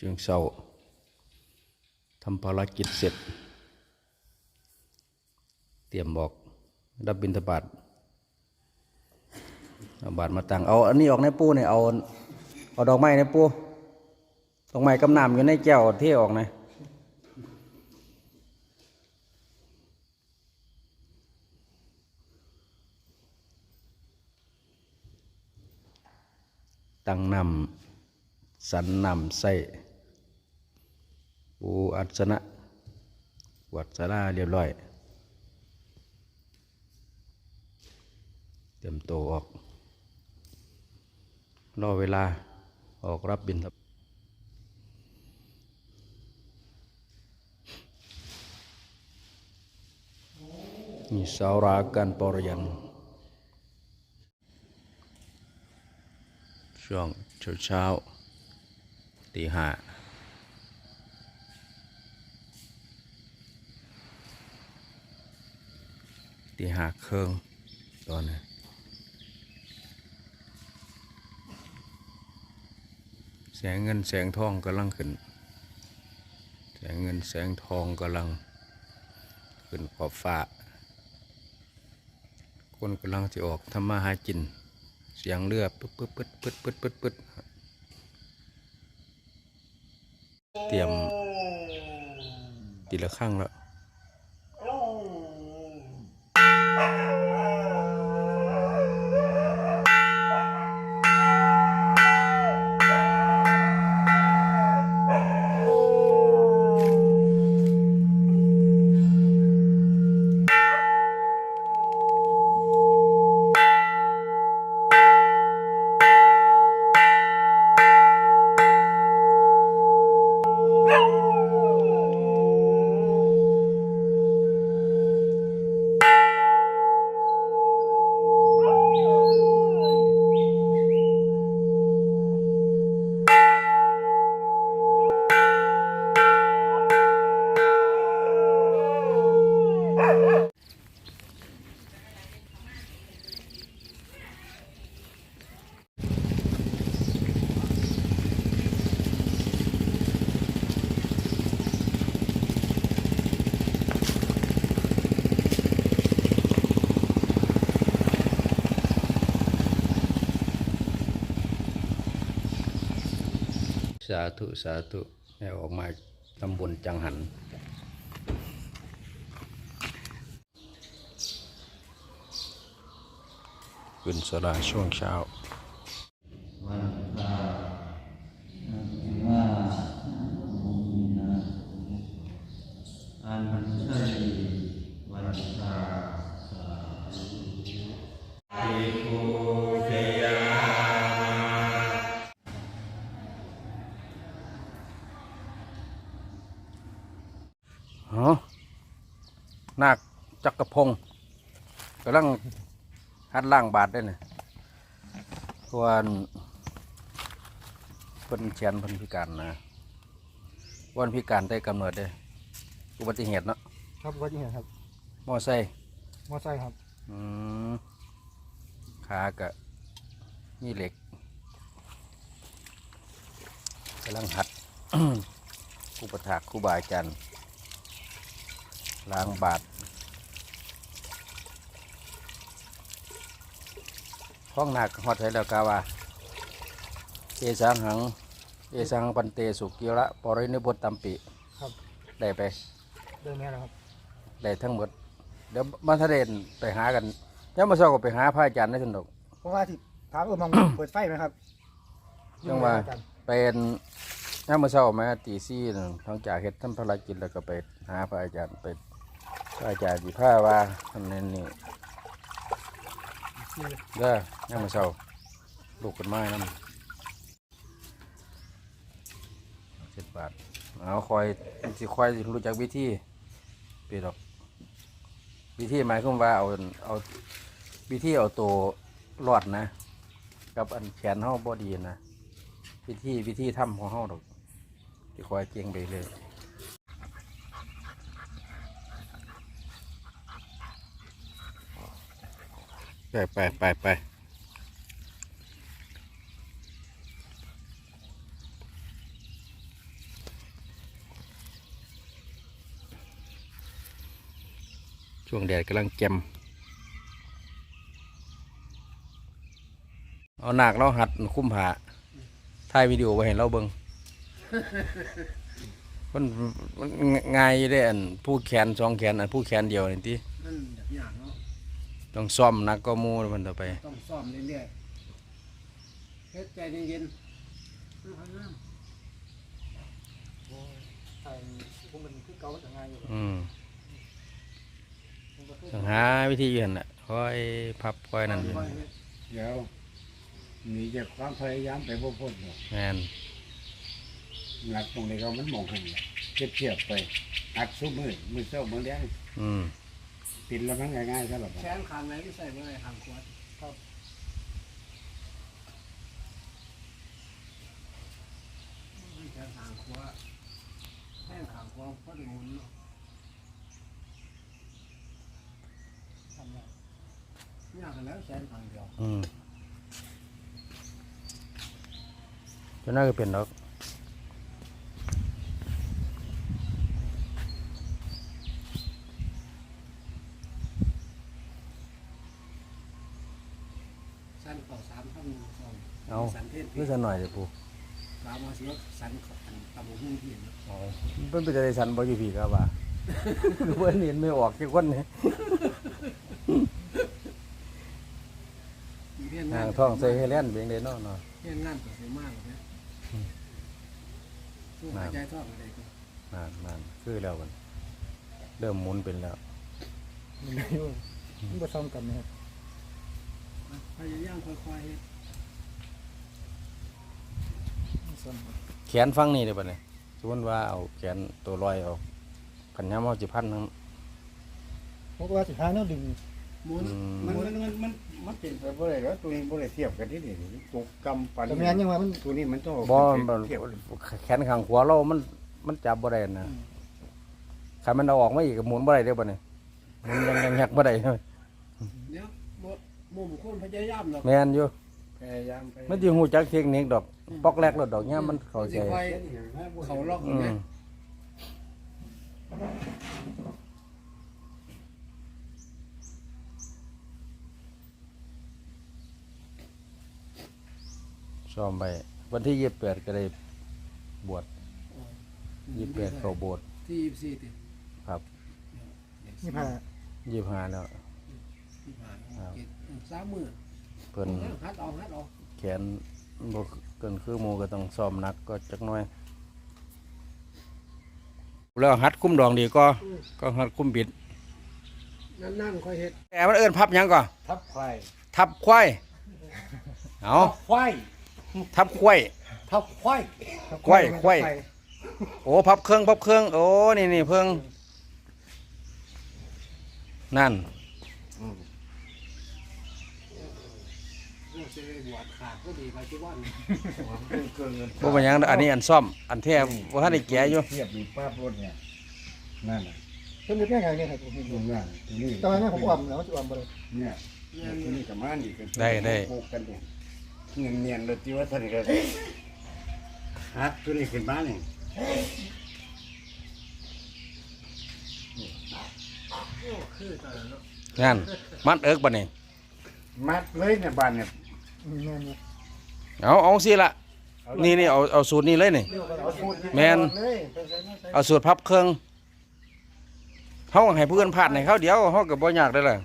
จึงเศร้าทำภารกิจเสร็จ เตรียมบอกรับบิณฑบาตเอาบาทมาตั้งเอาอันนี้ออกในปูเนี่ยเอาเอาดอกไม้ในปูดอกไม้กำนำอยู่ในแก้วเที่ออกนะตั้งนำสันนำใส่ ปูอัศนะวัดสาราเรียบร้อย เตรียมตัวออก รอเวลาออกรับบินครับนี่สาวราการปรยันช่วงเช้าเช้าๆตีห้า ตีห้าครึ่งตอนนี้แสงเงินแสงทองกำลังขึ้น แสงเงินแสงทองกำลัง ขึ้นขอบฟ้าคนกำลังจะออกทำมาหากิน เสียงเรือปึ๊ดปึ๊ดปึ๊ดปึ๊ดปึ๊ดปึ๊ดปึ๊ดเตรียมตีละข้างแล้ว สาธุสาธุให้ออกมาตำบลจังหัน ขึ้นสดาช่วงเช้า ฮะนาคจักรพงศ์กำลังหัดล่างบาทได้เนี่ยเพราะวันเพิ่นเชียนเพิ่นพิการนะวันพิการได้กำเนิดเด้อุบัติเหตุเนาะครับอุบัติเหตุครับ มอไซค์มอไซค์ครับ อืมขากะมีเหล็กกำลังหัดครูประถากครูบาอาจารย์ ล้างบาทห้องหนักหอดใช้แล้วกาว่าเอสังหัง เอสังปันเตสุกิระปรินิพพตัมปิครับได้ไปเดินแม่แล้วครับได้ทั้งหมด เดี๋ยวมาทะเดนไปหากันยังมาสอบก็ไปหาพระอาจารย์ได้สนุกเพราะว่าที่ถามเออมอง เปิดไฟไหมครับจังว่าอาจารย์เป็นยังมาเช้ามาตีซี่นึงทั้งจากเฮ็ดทำภารกิจแล้วก็ไปหาพระอาจารย์ไปพระ อาจารย์สิพาว่าอันนี้นี่เด้อยังมาเช้าลูกกันไม้นั่นเจ็ดบาทเอาคอยสิคอยสิรู้จักวิธีเปดอกวิธีหมายความว่าเอาเอาวิธีเอาตัวรอดนะ กับอันแขนเฮาบอดีนะ วิธีวิธีทำของเฮาดอกที่คอยเก่งไปเลย ไปไปไปไปช่วงแดดกำลังแจ่มเอาหนักเราหัดคุ้มหาถ่ายวิดีโอไว้เห็นเราเบิงมันง่ายได้อันผู้แขนสองแขนอันผู้แขนเดียวนี่ที่มันยากเนาะ ต้องซ่อมหนักก็มูมันต่อไป ต้องซ่อมเรื่อยๆเฮ็ดใจเย็นๆน้ำน้ำใส่ผมมันคือเก่าจะง่ายอยู่อืมผมก็เคยต้องหาวิธีอยู่หั่นน่ะคอยพับคอยนั่นอยู่ค่อยๆเฮ็ดเดี๋ยวหนีจากความพยายามไปบ่พ้นหรอกแมนงัดตรงนี้เขามันมองเห็นเลยเทียบเทียบไป อัดซุ้มมือมือเส้ามือแดงอืม ปิดแล้วมันง่ายๆซะหรอกแขนขางไหนที่ใส่เมื่อไหร่ขางขวดครับแขนขางขวาแขนขางขวาพอดีหมุนเนาะทำได้ยากกันแล้วแขนขางเดียวอืมจะน่าจะเป็นดอก สั้นเข่าสามท่านสอง เอา สั นเทศเพื่อสันหน่อยเดี๋ยวปูสามมาเสียสันเข่าอันตำหุ่นที่เห็นเนาะเอาเพิ่นไปจะได้สันบ่อยู่พี่ครับว่าเพิ่นเห็นไม่ออกแค่คนนี่เรียนห่างท้องใส่ให้แล่นเบียงได้เนาะเนาะเรียนงานตัวเสียมากเลยนะสู้หายใจท้องอะไรก็นานนานคือแล้วมันเริ่มหมุนเป็นแล้วมันไม่อยู่มันก็ซ้ำกันนะครับพยายามค่อยๆเฮ็ด มันซ้ำกันแขนฟังนี่เด้บัดนี้สมมุติว่าเอาแขนตัวลอยออกกันยามเอาสิพันทั้ง ผมก็ว่าสิหาแนวดึงหมุนอืม มันมันมันมันมันเป็นไปบ่ได้แล้วตัวนี้บ่ได้เทียบกันที่นี่ตกกำปันแต่แม่นยังว่ามันตัวนี้มันต้องบ่มันเทียบแขนข้างขวาเรามันมันจับบ่ได้นะคันมันเอาออกมาอีกก็หมุนบ่ได้เด้บัดนี้หมุนยังยังยักบ่ได้เดี๋ยวบ่หมู่บุคคลพยายามหรอกแม่นอยู่พยายามไปมันสิฮู้จักเทคนิคดอก ปอกแรกแล้วดอกเนี่ยามมันเข้าใจสิค่อยเขาล็อกอืนะมซ้อมไปวันที่ยี่สิบแปดก็ได้บวชยี่สิบแปดเข้าโบสถ์ที่ยี่สิบสี่ติครับนี่ผ้ายี่สิบห้าแล้ว ที่ผ่านเจ็ดสามมือเพิ่นฮัดออกฮัดออกแขนบ่ เกินคือหมูก็ต้องซ้อมหนักก็จักหน้อย แล้วหัดคุ้มดองดีก็ก็หัดคุ้มบิด นั่นๆค่อยเฮ็ดแต่มันเอิ้นพับหยังก่อนทับควายทับควายเอาควายทับควาย ทับควายไขว้ไขว้ โอ้พับเครื่องพับเครื่องโอ้นี่นี่เพิ่งนั่น เรื่องสิบวช ขาดก็ดีไปที่วันเกินเงินพวกมันหยังอันนี้อันซ่อม อันแท้ว่าท่านได้แก่อยู่เทียบมีป้าบรถเนี่ยนั่นน่ะเพิ่นเฮ็ดยังไงเนี่ยครับผมเห็นอตรยู่งนั้นตรงนี้แต่ว่าเนี่ยผมอ่อมแล้วมันสิอ่อมบ่ได้เนี่ยตัวนี้กับมานี่กันได้ได้ ปลูกกันเนี่ยเนียนเนียนๆเลยที่ว่าท่านก็ฮัดตัวนี้ขึ้นมาเนี่ยคือตอนนั้นเนาะนั่น มัดเอิกบ่นี่มัดเลยเนี่ยบ้านเนี่ย อืมแม่นอยู่ เอาเอาสิละนี่นี่เอาเอาสูตรนี้เลยนี่เอาสูตรแม่นเลยไปใส่มาใส่เอาสูตรพับเครื่องเฮาให้ผู้อื่นพลาดให้เขาเดียวเฮาก็บ่ยากได้อล่ะ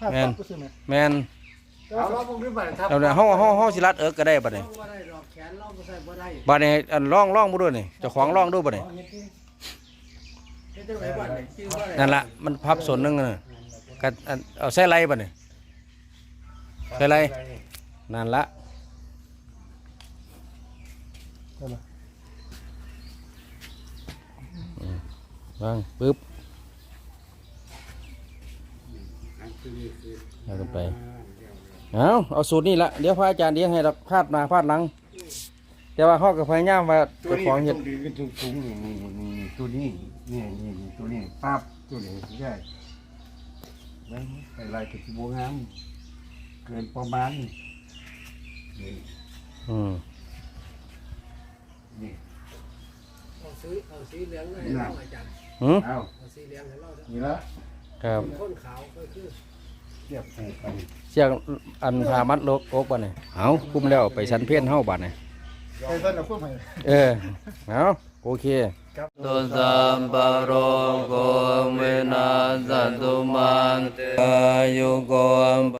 ผ้าแม่นปักก็ซื้อแม่แม่นแต่เอาว่าเราพวกนี้บ้านทับเอาเนี่ยเฮาเฮาเฮาสิรัดเอิกก็ได้บัดนี้เราบ่ได้ดอกแขนเราบ่ใส่บ่ได้บัดนี้อันลองลองบ่ดูนี่เจ้าของลองดูบัดนี้เฮ็ดจังไดบ้านนี่ชื่อว่าอะไรนั่นล่ะมันพับส่วนหนึงน่ะก็อันเอาใส่ไหลบัดนี้ใส่ไหลนั่นละ ได้ล่ะวางปึ๊บแล้วก็ไป เอาเอาสูตรนี่ละเดี๋ยวพระอาจารย์เดี๋ยวให้เราพาดหน้าพาดหลัง แต่ว่าเขากับพยายามว่าตัวเจ้านี้ของมันเห็ต้ดองดีขึ้นสูงๆนี่นี่นี่นี่ตัวนี้นี่นี่นี่ตัวนี้ปั๊บตัวนี้ใช่แล้วไปลายกับที่บัวงามเกินประมาณนี่ อืม สีเอาสีเหลืองให้เราอาจารย์หืมเอาเอาสีเหลืองให้เราเด้อนี่ละครับคนขาวก็คือเทียบผูกกันเสียงอันพามัดโลกโอกบ่เนี่ยเอาคุมแล้วไปชั้นเพี้ยนเฮาบัดเนี่ยไปต้นเอาพวกใหม่ เออเอาโอเคครับตุสัมปโรโกวินาสตุมันเตอายุโก